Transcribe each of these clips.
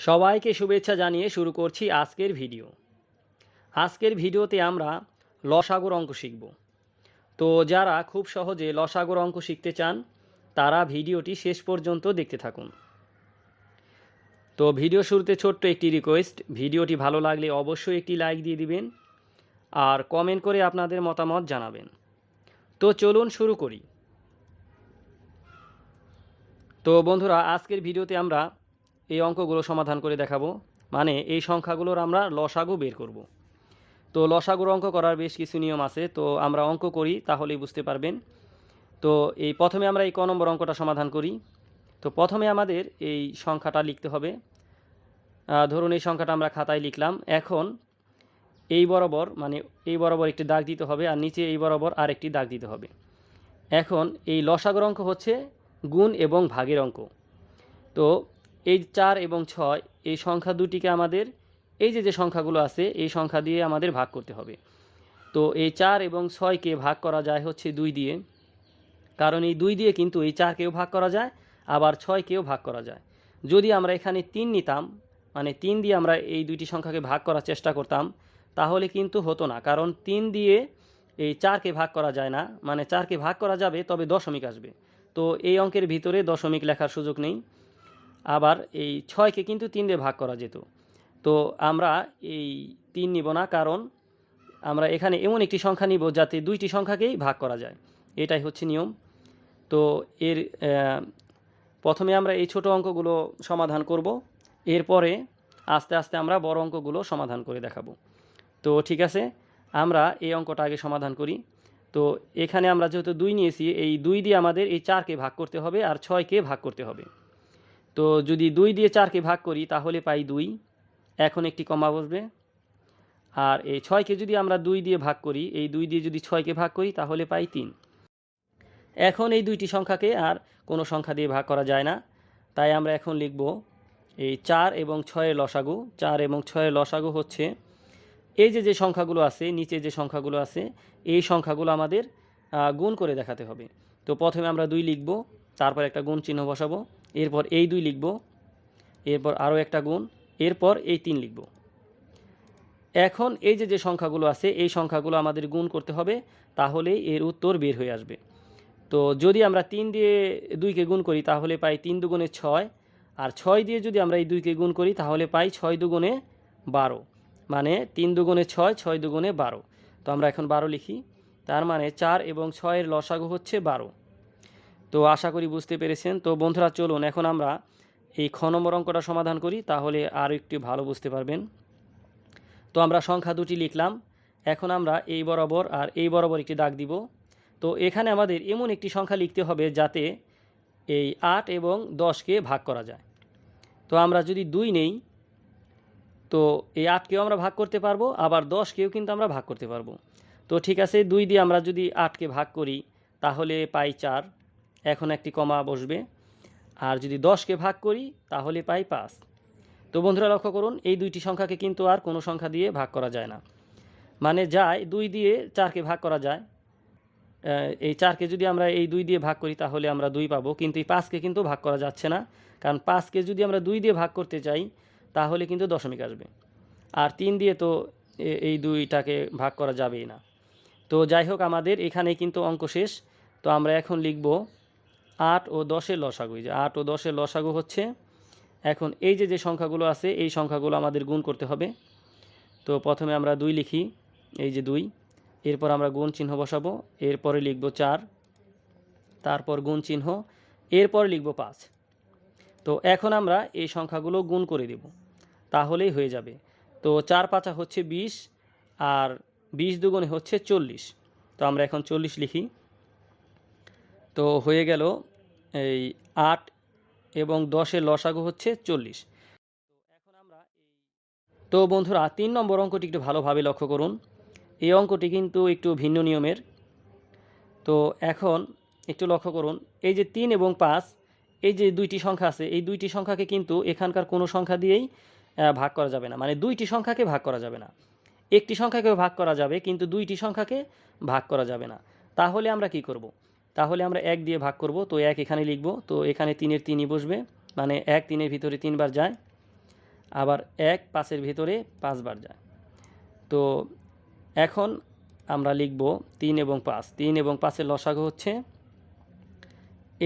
সবাইকে শুভেচ্ছা জানিয়ে শুরু করছি আজকের ভিডিও। আজকের ভিডিওতে আমরা লসাগুর অঙ্ক শিখব। তো যারা খুব সহজে লসাগুর অঙ্ক শিখতে চান, তারা ভিডিওটি শেষ পর্যন্ত দেখতে থাকুন। তো ভিডিও শুরুতে ছোট্ট একটি রিকোয়েস্ট ভিডিওটি ভালো লাগলে অবশ্যই একটি লাইক দিয়ে দিবেন আর কমেন্ট করে আপনাদের মতামত জানাবেন। তো চলুন শুরু করি। তো বন্ধুরা, আজকের ভিডিওতে আমরা এই অঙ্কগুলো সমাধান করে দেখাবো। মানে এই সংখ্যাগুলোর আমরা লসাগু বের করব। তো লসাগুর অঙ্ক করার বেশ কিছু নিয়ম আছে। তো আমরা অঙ্ক করি, তাহলেই বুঝতে পারবেন। তো এই প্রথমে আমরা এই ক নম্বর অঙ্কটা সমাধান করি। তো প্রথমে আমাদের এই সংখ্যাটা লিখতে হবে। ধরুন এই সংখ্যাটা আমরা খাতায় লিখলাম। এখন এই বরাবর মানে এই বরাবর একটি দাগ দিতে হবে আর নিচে এই বরাবর আরেকটি দাগ দিতে হবে। এখন এই লসাগুর অঙ্ক হচ্ছে গুণ এবং ভাগের অঙ্ক। তো এই চার এবং ছয়, এই সংখ্যা দুটিকে আমাদের, এই যে যে সংখ্যাগুলো আছে, এই সংখ্যা দিয়ে আমাদের ভাগ করতে হবে। তো এই চার এবং ছয়কে ভাগ করা যায় হচ্ছে দুই দিয়ে। কারণ এই দুই দিয়ে কিন্তু এই চারকেও ভাগ করা যায়, আবার ছয়কেও ভাগ করা যায়। যদি আমরা এখানে তিন নিতাম মানে তিন দিয়ে আমরা এই দুইটি সংখ্যাকে ভাগ করার চেষ্টা করতাম, তাহলে কিন্তু হতো না। কারণ তিন দিয়ে এই চারকে ভাগ করা যায় না। মানে চারকে ভাগ করা যাবে, তবে দশমিক আসবে। তো এই অঙ্কের ভিতরে দশমিক লেখার সুযোগ নেই। আবার এই ছয়কে কিন্তু তিন দিয়ে ভাগ করা যেত। তো আমরা এই তিন নিব না কারণ আমরা এখানে এমন একটি সংখ্যা নিব যাতে দুইটি সংখ্যাকেই ভাগ করা যায়। এটাই হচ্ছে নিয়ম। তো এর প্রথমে আমরা এই ছোট অঙ্কগুলো সমাধান করব। এরপরে আস্তে আস্তে আমরা বড় অঙ্কগুলো সমাধান করে দেখাবো। তো ঠিক আছে, আমরা এই অঙ্কটা আগে সমাধান করি। তো এখানে আমরা যেহেতু দুই নিয়েছি, এই দুই দিয়ে আমাদের এই চারকে ভাগ করতে হবে আর ছয়কে ভাগ করতে হবে। তো যদি দুই দিয়ে চারকে ভাগ করি, তাহলে পাই দুই। এখন একটি কমা বসবে। আর এই ছয়কে যদি আমরা দুই দিয়ে ভাগ করি, এই দুই দিয়ে যদি ছয়কে ভাগ করি, তাহলে পাই তিন। এখন এই দুইটি সংখ্যাকে আর কোনো সংখ্যা দিয়ে ভাগ করা যায় না। তাই আমরা এখন লিখব এই চার এবং ছয়ের লসাগু। চার এবং ছয়ের লসাগু হচ্ছে এই যে যে সংখ্যাগুলো আছে, নিচে যে সংখ্যাগুলো আছে, এই সংখ্যাগুলো আমাদের গুণ করে দেখাতে হবে। তো প্রথমে আমরা দুই লিখব, তারপর একটা গুণ চিহ্ন বসাবো। এরপর এই দুই লিখব, এরপর আরও একটা গুণ, এরপর এই তিন লিখব। এখন এই যে যে সংখ্যাগুলো আছে, এই সংখ্যাগুলো আমাদের গুণ করতে হবে, তাহলেই এর উত্তর বের হয়ে আসবে। তো যদি আমরা তিন দিয়ে দুইকে গুণ করি, তাহলে পাই তিন দুগুণে ছয়, আর ছয় দিয়ে যদি আমরা এই দুইকে গুণ করি, তাহলে পাই ছয় দুগুণে বারো মানে তিন দুগুণে ছয় ছয় দুগুণে বারো। তো আমরা এখন বারো লিখি, তার মানে চার এবং ছয়ের লসাগু হচ্ছে বারো। তো আশা করি বুঝতে পেরেছেন। তো বন্ধুরা, চলুন, এখন আমরা এই খ নম্বর অঙ্কটা সমাধান করি, তাহলে আরও একটু ভালো বুঝতে পারবেন। তো আমরা সংখ্যা দুটি লিখলাম। এখন আমরা এই বরাবর আর এই বরাবর একটি দাগ দিব। তো এখানে আমাদের এমন একটি সংখ্যা লিখতে হবে যাতে এই আট এবং দশকে ভাগ করা যায়। তো আমরা যদি দুই নেই, তো এই আটকেও আমরা ভাগ করতে পারব, আবার দশকেও কিন্তু আমরা ভাগ করতে পারব। তো ঠিক আছে, দুই দিয়ে আমরা যদি আটকে ভাগ করি, তাহলে পাই চার। এখন একটি কমা বসবে। আর যদি দশকে ভাগ করি, তাহলে পাই পাঁচ। তো বন্ধুরা, লক্ষ্য করুন, এই দুইটি সংখ্যাকে কিন্তু আর কোনো সংখ্যা দিয়ে ভাগ করা যায় না। মানে যায় দুই দিয়ে চারকে ভাগ করা যায়। এই চারকে যদি আমরা এই দুই দিয়ে ভাগ করি, তাহলে আমরা দুই পাবো। কিন্তু এই পাঁচকে কিন্তু ভাগ করা যাচ্ছে না। কারণ পাঁচকে যদি আমরা দুই দিয়ে ভাগ করতে চাই, তাহলে কিন্তু দশমিক আসবে। আর তিন দিয়ে তো এই দুইটাকে ভাগ করা যাবেই না। তো যাই হোক, আমাদের এখানে কিন্তু অঙ্ক শেষ। তো আমরা এখন লিখব আট ও দশের লসাগু, এই যে আট ও দশের লসাগু হচ্ছে, এখন এই যে যে সংখ্যাগুলো আছে, এই সংখ্যাগুলো আমাদের গুণ করতে হবে। তো প্রথমে আমরা দুই লিখি, এই যে দুই, এরপর আমরা গুণ চিহ্ন বসাবো, এরপরে লিখব চার, তারপর গুণ চিহ্ন, এরপর লিখব পাঁচ। তো এখন আমরা এই সংখ্যাগুলো গুণ করে দেব, তাহলেই হয়ে যাবে। তো চার পাঁচা হচ্ছে বিশ, আর বিশ দুগুণে হচ্ছে চল্লিশ। তো আমরা এখন চল্লিশ লিখি। তো হয়ে গেল এই আট এবং দশের লসাগু হচ্ছে চল্লিশ। এখন আমরা তো বন্ধুরা, তিন নম্বর অঙ্কটি একটু ভালোভাবে লক্ষ্য করুন। এই অঙ্কটি কিন্তু একটু ভিন্ন নিয়মের। তো এখন একটু লক্ষ্য করুন, এই যে তিন এবং পাঁচ, এই যে দুইটি সংখ্যা আছে, এই দুইটি সংখ্যাকে কিন্তু এখানকার কোনো সংখ্যা দিয়েই ভাগ করা যাবে না। মানে দুইটি সংখ্যাকে ভাগ করা যাবে না। একটি সংখ্যাকে ভাগ করা যাবে, কিন্তু দুইটি সংখ্যাকে ভাগ করা যাবে না। তাহলে আমরা কি করব। তাহলে আমরা এক দিয়ে ভাগ করব, তো এক এখানে লিখব, তো এখানে তিনের তিনই বসবে মানে এক তিনের ভিতরে তিনবার যায়, আবার এক পাঁচের ভিতরে পাঁচবার যায়। তো এখন আমরা লিখব তিন এবং পাঁচ, তিন এবং পাঁচের লসাগু হচ্ছে,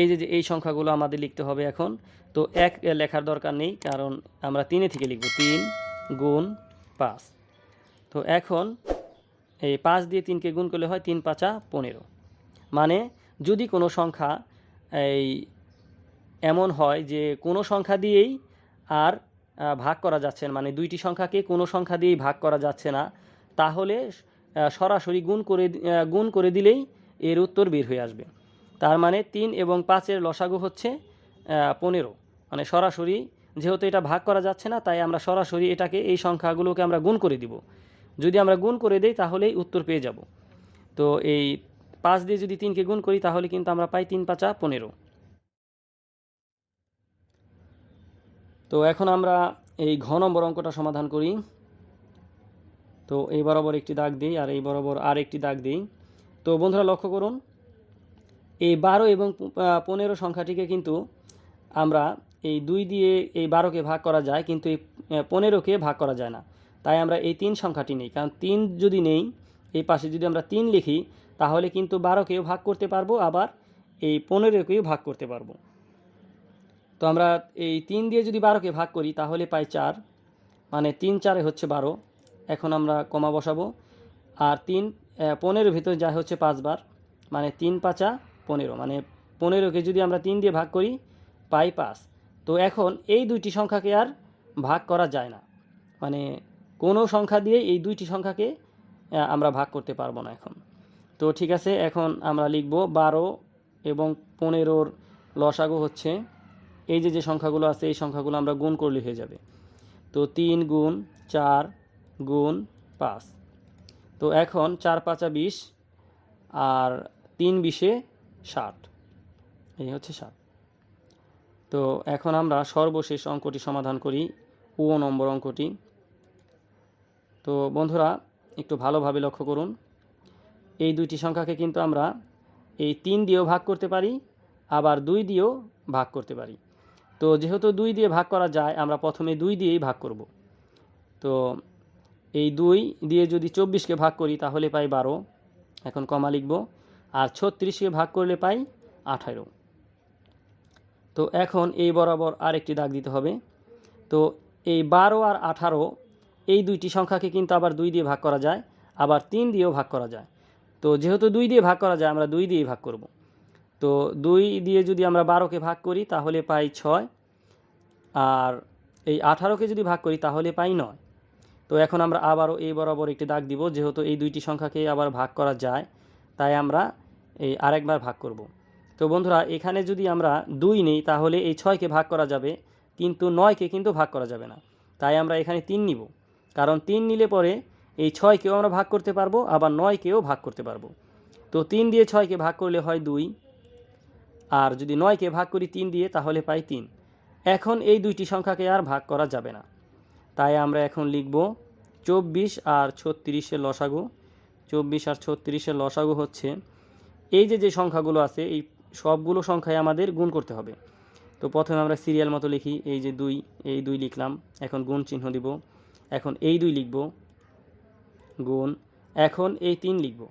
এই যে এই সংখ্যাগুলো আমাদের লিখতে হবে এখন, তো এক লেখার দরকার নেই, কারণ আমরা তিনে থেকে লিখব, তিন গুণ পাঁচ। তো এখন এই পাঁচ দিয়ে তিনকে গুণ করলে হয় তিন পাঁচা পনেরো মানে যদি কোনো সংখ্যা এই এমন হয় যে কোনো সংখ্যা দিয়েই আর ভাগ করা যাচ্ছে না মানে দুইটি সংখ্যাকে কোনো সংখ্যা দিয়েই ভাগ করা যাচ্ছে না, তাহলে সরাসরি গুণ করে গুণ করে দিলেই এর উত্তর বের হয়ে আসবে। তার মানে তিন এবং পাঁচের লসাগু হচ্ছে পনেরো। মানে সরাসরি যেহেতু এটা ভাগ করা যাচ্ছে না, তাই আমরা সরাসরি এটাকে, এই সংখ্যাগুলোকে আমরা গুণ করে দিব। যদি আমরা গুণ করে দিই তাহলেই উত্তর পেয়ে যাব। তো এই পাঁচ দিয়ে যদি তিনকে গুণ করি, তাহলে কিন্তু আমরা পাই তিন পাঁচা পনেরো। তো এখন আমরা এই ঘ নম্বর অঙ্কটা সমাধান করি। তো এই বরাবর একটি দাগ দিই আর এই বরাবর আর একটি দাগ দিই। তো বন্ধুরা, লক্ষ্য করুন, এই বারো এবং পনেরো সংখ্যাটিকে কিন্তু আমরা এই দুই দিয়ে এই বারোকে ভাগ করা যায়, কিন্তু এই পনেরোকে ভাগ করা যায় না। তাই আমরা এই তিন সংখ্যাটি নেই, কারণ তিন যদি নেই, এই পাশে যদি আমরা তিন লিখি তাহলে কিন্তু বারোকেও ভাগ করতে পারব, আবার এই পনেরোকেও ভাগ করতে পারব। তো আমরা এই তিন দিয়ে যদি বারোকে ভাগ করি, তাহলে পাই চার মানে তিন চারে হচ্ছে বারো। এখন আমরা কমা বসাবো। আর তিন পনেরো ভিতরে যা হচ্ছে পাঁচবার মানে তিন পাঁচা পনেরো মানে পনেরোকে যদি আমরা তিন দিয়ে ভাগ করি, পাই পাঁচ। তো এখন এই দুইটি সংখ্যাকে আর ভাগ করা যায় না। মানে কোনো সংখ্যা দিয়ে এই দুইটি সংখ্যাকে আমরা ভাগ করতে পারব না এখন। তো ঠিক আছে, এখন আমরা লিখব বারো এবং পনেরোর লসাগু হচ্ছে এই যে যে সংখ্যাগুলো আছে, এই সংখ্যাগুলো আমরা গুণ করলে হয়ে যাবে। তো তিন গুণ চার গুণ পাঁচ। তো এখন চার পাঁচা বিশ আর তিন বিশে ষাট। এই হচ্ছে ষাট। তো এখন আমরা সর্বশেষ অঙ্কটি সমাধান করি, ও নম্বর অঙ্কটি। তো বন্ধুরা, একটু ভালোভাবে লক্ষ্য করুন। এই দুইটি সংখ্যাকে কিন্তু আমরা এই তিন দিয়েও ভাগ করতে পারি, আবার দুই দিয়েও ভাগ করতে পারি। তো যেহেতু দুই দিয়ে ভাগ করা যায়, আমরা প্রথমে দুই দিয়েই ভাগ করব। তো এই দুই দিয়ে যদি চব্বিশকে ভাগ করি, তাহলে পাই বারো, এখন কমা লিখব, আর ছত্রিশকে ভাগ করলে পাই আঠারো। তো এখন এই বরাবর আরেকটি দাগ দিতে হবে। তো এই বারো আর আঠারো, এই দুইটি সংখ্যাকে কিন্তু আবার দুই দিয়ে ভাগ করা যায়, আবার তিন দিয়েও ভাগ করা যায়। তো যেহেতু দুই দিয়ে ভাগ করা যায়, আমরা দুই দিয়েই ভাগ করব। তো দুই দিয়ে যদি আমরা বারোকে ভাগ করি, তাহলে পাই ছয়। আর এই আঠারোকে যদি ভাগ করি, তাহলে পাই নয়। তো এখন আমরা আবারও এই বরাবর একটি দাগ দিব, যেহেতু এই দুইটি সংখ্যাকে আবার ভাগ করা যায়, তাই আমরা এই আরেকবার ভাগ করব। তো বন্ধুরা, এখানে যদি আমরা দুই নেই, তাহলে এই ছয়কে ভাগ করা যাবে, কিন্তু নয়কে কিন্তু ভাগ করা যাবে না। তাই আমরা এখানে তিন নিব। কারণ তিন নিলে পরে এই ছয়কেও আমরা ভাগ করতে পারব, আবার নয়কেও ভাগ করতে পারব। তো তিন দিয়ে ছয়কে ভাগ করলে হয় দুই, আর যদি নয়কে ভাগ করি তিন দিয়ে, তাহলে পাই তিন। এখন এই দুইটি সংখ্যাকে আর ভাগ করা যাবে না। তাই আমরা এখন লিখব চব্বিশ আর ছত্রিশের লসাগু। চব্বিশ আর ছত্রিশের লসাগু হচ্ছে এই যে যে সংখ্যাগুলো আছে, এই সবগুলো সংখ্যায় আমাদের গুণ করতে হবে। তো প্রথমে আমরা সিরিয়াল মতো লিখি, এই যে দুই, এই দুই লিখলাম, এখন গুণ চিহ্ন দিব। এখন এই দুই লিখব। গুণ। এখন এই তিন লিখব।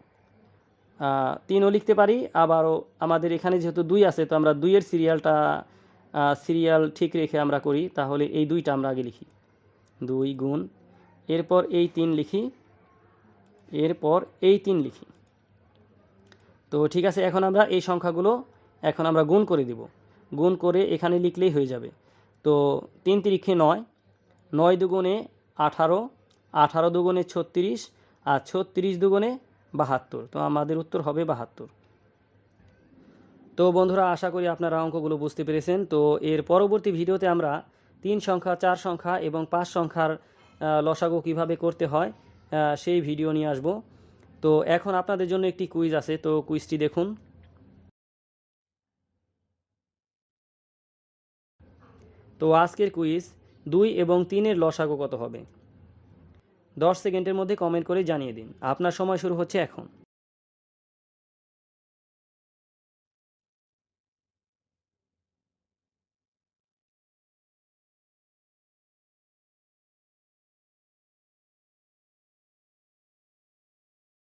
তিনও লিখতে পারি, আবারও আমাদের এখানে যেহেতু দুই আছে, তো আমরা দুইয়ের সিরিয়ালটা সিরিয়াল ঠিক রেখে আমরা করি, তাহলে এই দুইটা আমরা আগে লিখি। দুই গুণ। এরপর এই তিন লিখি। এরপর এই তিন লিখি। তো ঠিক আছে, এখন আমরা এই সংখ্যাগুলো এখন আমরা গুণ করে দিব। গুণ করে এখানে লিখলেই হয়ে যাবে। তো তিন তিরিখে নয় নয় দুগুণে আঠারো আঠারো দুগুণে ছত্রিশ আর ছত্রিশ দুগুণে বাহাত্তর। তো আমাদের উত্তর হবে বাহাত্তর। তো বন্ধুরা, আশা করি আপনারা অঙ্কগুলো বুঝতে পেরেছেন। তো এর পরবর্তী ভিডিওতে আমরা তিন সংখ্যা, চার সংখ্যা এবং পাঁচ সংখ্যার লসাগু কীভাবে করতে হয় সেই ভিডিও নিয়ে আসব। তো এখন আপনাদের জন্য একটি কুইজ আছে, তো কুইজটি দেখুন। তো আজকের কুইজ দুই এবং তিনের লসাগু কত হবে? দশ সেকেন্ডের মধ্যে কমেন্ট করে জানিয়ে দিন। আপনার সময় শুরু হচ্ছে এখন।